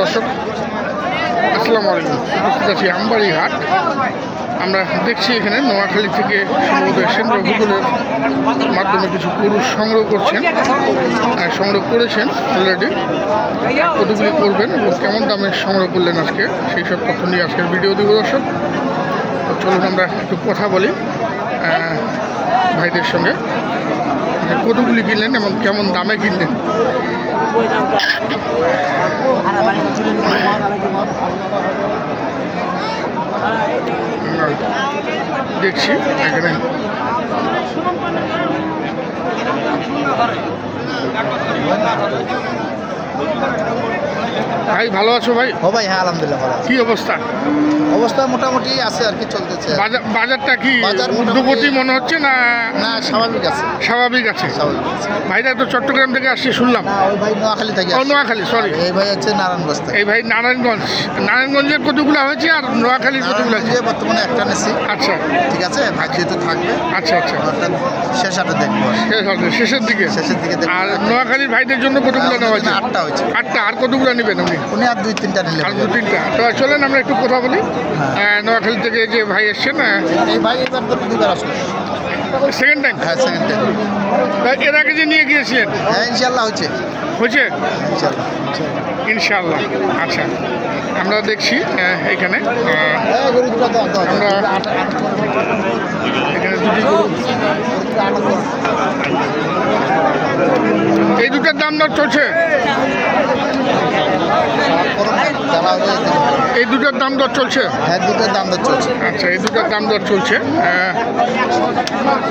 দর্শক, আসসালামু আলাইকুম। উপস্থিত আছি আমবাড়ি হাট। আমরা দেখছি এখানে নোয়াখালী থেকে সম্ভবত এসেছেন রঘুকুলের মাধ্যমে কিছু পুরুষ সংগ্রহ করছেন। সংগ্রহ করেছেন অলরেডি কতগুলি করবেন এবং কেমন দামে সংগ্রহ করলেন আজকে? সেই সব তথ্য নিয়ে আজকের ভিডিও দিব দর্শক। চলুন আমরা একটু কথা বলি ভাইদের সঙ্গে। কতগুলি কিনলেন এবং কেমন দামে কিনলেন? দেখছি এখানে। ভাই ভালো আছো ভাই? ও ভাই হ্যাঁ আলহামদুলিল্লাহ ভালো কি অবস্থা? অবস্থা মোটামুটি আছে আর কি চলতেছে। বাজারটা কি ঊর্ধ্বগতি মনে হচ্ছে না না স্বাভাবিক আছে। স্বাভাবিক আছে? ভাইরা তো চট্টগ্রাম থেকে আসছে শুনলাম। ওই ভাই নোয়াখালী থেকে ও। নোয়াখালী সরি এই ভাই হচ্ছে নারায়ণগঞ্জ থেকে। এই ভাই নারায়ণগঞ্জ। নারায়ণগঞ্জের কতগুলো হয়েছে আর নোয়াখালীর কতগুলো আছে বর্তমানে একটা নেছি। আচ্ছা। ঠিক আছে ভাই যেহেতু থাকবে আচ্ছা আচ্ছা। শেষ আটে দেখব। শেষ হবে, শেষের দিকে। শেষের দিকে আর নোয়াখালীর ভাইদের জন্য কতগুলো নেওয়া হয়েছে? আটটা হয়েছে। আটটা আর কতগুলো নেবেন আপনি উনি আর দুই তিনটা নিলে আর দু তিনটা। তো চলেন আমরা একটু কথা বলি। হ্যাঁ। নোয়াখালী থেকে যে ভাই এসছেন এই ভাই এবার তো দুইবার আসলো। সেকেন্ড টাইম হ্যাঁ সেকেন্ড টাইম এর আগে যে নিয়ে গিয়েছিলেন? হ্যাঁ ইনশাল্লাহ হচ্ছে হয়েছে? ইনশাল্লাহ আচ্ছা আমরা দেখছি এখানে আমরা এখানে দুটি এই দুটার দাম দর চলছে? যারা হবে, এই দুটার দাম দর চলছে? হ্যাঁ দুটোর দাম দর চলছে। আচ্ছা এই দুটার দাম দর চলছে। আহ,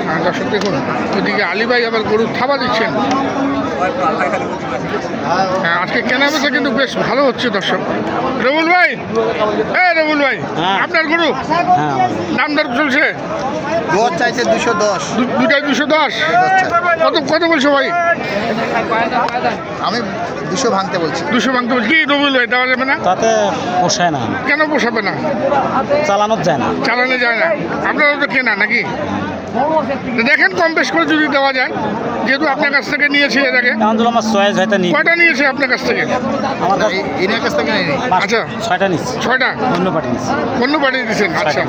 আহ, দর্শক দেখুন ওদিকে আলিবাই আবার গরুর থাবা দিচ্ছেন। হ্যাঁ, আজকে কেনা বেচা কিন্তু বেশ ভালো হচ্ছে দর্শক। রবুল ভাই হ্যাঁ রবুল ভাই আপনার গরু? দাম দর চলছে? দশ চাইছে দুশো দশ। দু- দুটাই দুশো দশ? কত কত বলছো ভাই? আমি দুশো ভাঙতে বলছি। দুশো ভাঙতে বলছি। কি রবুল ভাই দেওয়া যাবে না? তাতে পোষায় না। কেন পোষাবে না? চালানো যায় না। চালানো যায় না। আপনারা তো কেনা নাকি? দেখেন কম বেশ করে যদি দেওয়া যায় যেহেতু আপনার কাছ থেকে নিয়েছি এর আগে। এমন আমার চয়েস হয়তো নিই। কয়টা নিয়েছে আপনার কাছ থেকে? আমার কাছে এনার কাছ থেকে নেই আচ্ছা। ছয়টা নিচ্ছি। ছয়টা? অন্য পার্টি নিচ্ছি। অন্য পাঠিয়ে দিয়েছেন আচ্ছা।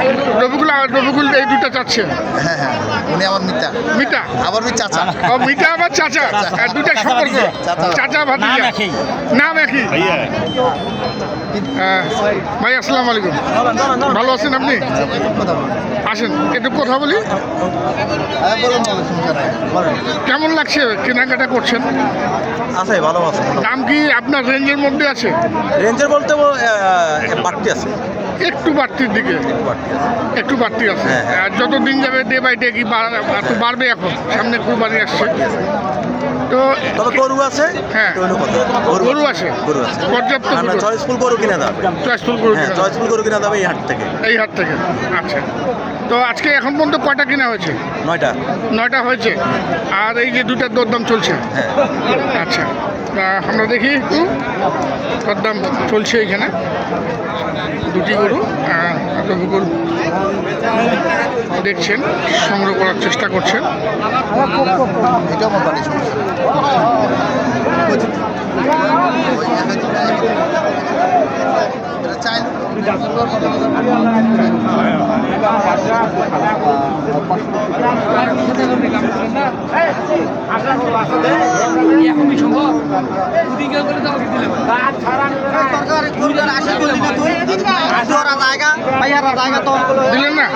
আর রবিকুল রবিকুল এই দুটা চাচ্ছে? হ্যাঁ হ্যাঁ উনি আমার মিতা। মিতা? আবার ওই চাচা। ও মিতা আবার চাচা? আর দুটা চাচা সম্পর্ক। চাচা নাম ভাতিজা। একই। নাম একই? ভাই আসসালামু আলাইকুম। ভালো আছেন আপনি? আসেন একটু কথা বলি। হ্যাঁ কেমন লাগছে কেনাকাটা করছেন? আছে ভালো আছে। দাম কি আপনার রেঞ্জের মধ্যে আছে? রেঞ্জের বলতে বাড়তি আছে। একটু বাড়তির দিকে। একটু বাড়তি আছে। হ্যাঁ। আর যত দিন যাবে ডে বাই ডে কি বাড়- একটু বাড়বে এখন। সামনে কুরবানি আসছে। তো তবে গরু আছে? হ্যাঁ। গরু আছে। গরু আছে। পর্যাপ্ত। চয়েসফুল গরু কিনে দাও। চয়েসফুল গরু হ্যাঁ। চয়েসফুল গরু কিনে দাও এই হাট থেকে। এই হাট থেকে। আচ্ছা। তো আজকে এখন পর্যন্ত কয়টা কিনা হয়েছে? নয়টা। নয়টা হয়েছে। আর এই যে দুটার দরদাম চলছে। হ্যাঁ। আচ্ছা। আমরা দেখি। একটু দরদাম চলছে এখানে। দুটি গরু গরু দেখছেন, সংগ্রহ করার চেষ্টা করছেন। এটা আমার বাড়ির সমস্যা এটা চাইলে দিলেন না।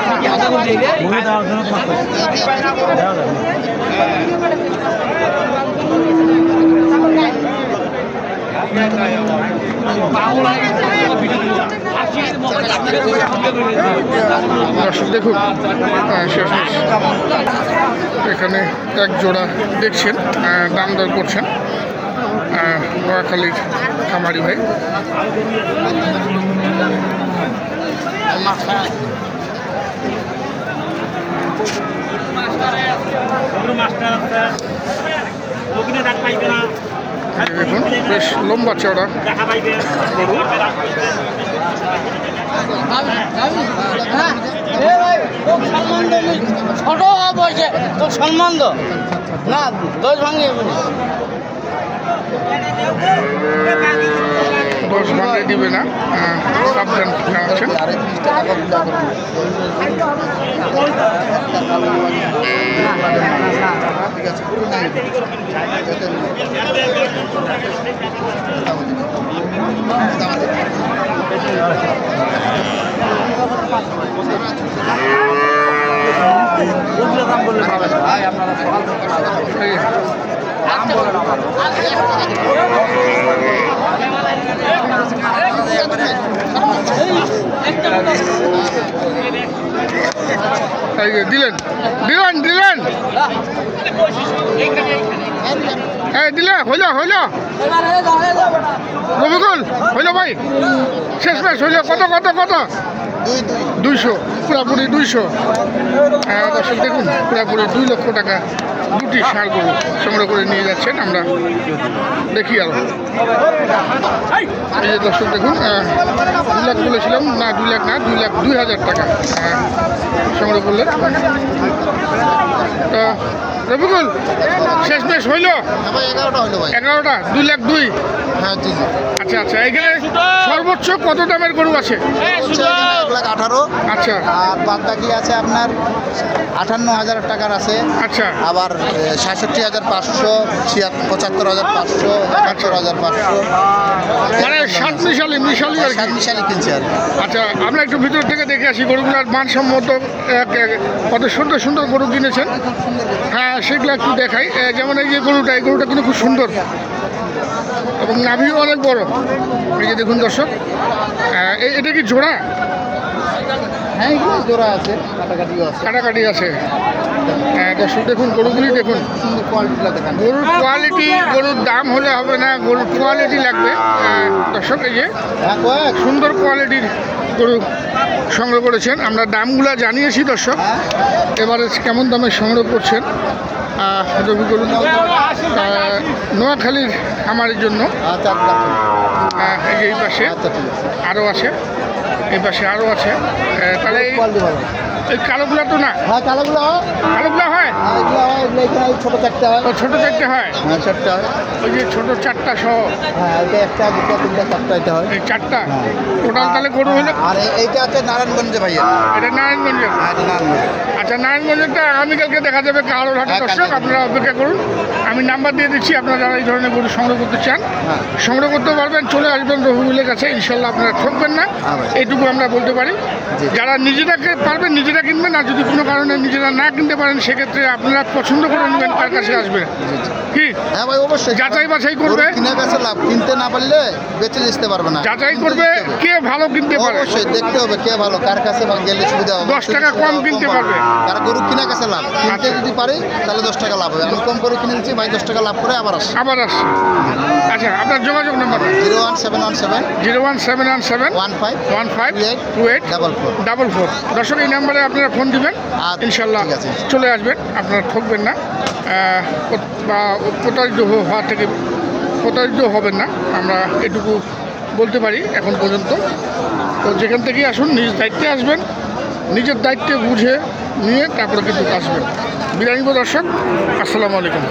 দেওয়া যাবে। দর্শক দেখুন এখানে এক জোড়া দেখছেন দাম দর করছেন নোয়াখালীর খামারি ভাই। এই যে দেখুন বেশ লম্বা চড়া। ছোট বয়সে তোর সম্মান তো না। দশ ভাঙে দশ ভাঙে দিবে না আহ, সাবধান দাম আপনারা সকাল থেকে আমার দিলেন। দিলেন দিলেন। এই দিলে হইল হইল। রবিকুল হইল ভাই। শেষ শেষ হইল। কত কত কত? দুইশো, পুরাপুরি দুইশো। দর্শক দেখুন, পুরাপুরি দুই লক্ষ টাকা দুটি সার গরু সংগ্রহ করে নিয়ে যাচ্ছেন আমরা দেখি আরও। এই যে দর্শক দেখুন দুই লাখ বলেছিলাম, না দুই লাখ না, দুই লাখ দুই হাজার টাকা সংগ্রহ করলেন। তো রবিকুল শেষ হইল? হ্যাঁ এগারোটা হলো এগারোটা দুই লাখ দুই। হ্যাঁ আচ্ছা আচ্ছা এখানে সর্বোচ্চ কত দামের গরু আছে? এক লাখ আঠারো। আচ্ছা। আর বাদ বাকি আছে আপনার আটান্ন হাজার টাকার আছে। আচ্ছা। আবার সাতষট্টি হাজার পাঁচশো ছিয়াত্তর পঁচাত্তর হাজার পাঁচশো একাত্তর হাজার পাঁচশো। মানে সাত মিশালি আর সাত মিশালি কিনছি আর আচ্ছা আমরা একটু ভিতর থেকে দেখে আসি গরুগুলার মানসম্মত কত সুন্দর সুন্দর গরু কিনেছেন। হ্যাঁ সেগুলো একটু দেখাই। যেমন এই যে গরুটা এই গরুটা কিন্তু খুব সুন্দর। এবং নাভিও অনেক বড়। এই যে দেখুন দর্শক এটা কি জোড়া? হ্যাঁ জোড়া আছে কাটাকাটিও আছে। কাটাকাটি আছে। হ্যাঁ দর্শক দেখুন, গরুগুলি দেখুন। গরুর কোয়ালিটি গরুর দাম হলে হবে না, গরুর কোয়ালিটি লাগবে। হ্যাঁ সুন্দর কোয়ালিটির গরু সংগ্রহ করেছেন। আমরা দামগুলো জানিয়েছি, দর্শক। হ্যাঁ এবারে কেমন দামে সংগ্রহ করছেন? রবি গরু নোয়াখালীর খামারের জন্য। এই পাশে আরও আছে। এই পাশে আরও আছে। তাহলে কালোগুলো তো না? হ্যাঁ কালোগুলো হয়। কালোগুলো হয়? হ্যাঁ এগুলো হয় এগুলো এখানে ছোটো চারটে হয়। ছোটো চারটে হয়? হ্যাঁ চারটে হয়। ওই যে ছোটো চারটা সহ? হ্যাঁ এটা একটা দুটো তিনটা চারটা এটা হয়। এই চারটা? হ্যাঁ। টোটাল তাহলে গরু হলো? আর এইটা আছে নারায়ণগঞ্জে ভাইয়া। এটা নারায়ণগঞ্জের হ্যাঁ নারায়ণগঞ্জে। নারায়ণগঞ্জেরটা আগামীকালকে দেখা যাবে কালোর হাটে হ্যাঁ, দর্শক আপনারা অপেক্ষা করুন। আমি নাম্বার দিয়ে দিচ্ছি আপনারা যারা এই ধরনের গরু সংগ্রহ করতে চান হ্যাঁ। সংগ্রহ করতে পারবেন চলে আসবেন রহুলের কাছে ইনশাল্লাহ আপনারা ঠকবেন না। হ্যাঁ এইটুকু আমরা বলতে পারি। যারা নিজেরাকে পারবেন নিজেরা কিনবেন আর যদি কোনো কারণে নিজেরা না কিনতে পারেন সেক্ষেত্রে আপনারা পছন্দ করে নেবেন কার কাছে আসবেন কি? হ্যাঁ ভাই অবশ্যই। যাচাই বাছাই করবে। গরু কিনে লাভ কিনতে না পারলে বেচে দিতে পারবে না। যাচাই করবে কে ভালো কিনতে পারে। অবশ্যই দেখতে হবে কে ভালো কার কাছে গেলে সুবিধা হবে। দশ টাকা কম কিনতে পারবে। কার গরু কিনা কাছে লাভ কিনতে। যদি পারি তাহলে দশ টাকা লাভ হবে। আমি কম করে কিনে দিচ্ছি ভাই দশ টাকা লাভ করে আবার আসি আবার আসছে। আচ্ছা আপনার যোগাযোগ number zero one seven one seven zero one seven one seven one five one five eight two eight double four. Double four. দর্শক এই নাম্বারে আপনারা ফোন দিবেন। আচ্ছা, ইনশাল্লাহ। চলে আসবেন। আপনারা ঠকবেন না। বা প্রতারিত হওয়া থেকে প্রতারিত হবেন না। আমরা এটুকু বলতে পারি এখন পর্যন্ত। তো যেখান থেকেই আসুন নিজ দায়িত্বে আসবেন। নিজের দায়িত্ব বুঝে নিয়ে তারপরে কিন্তু আসবেন। বিরিয়ানি দর্শক আসসালামু আলাইকুম।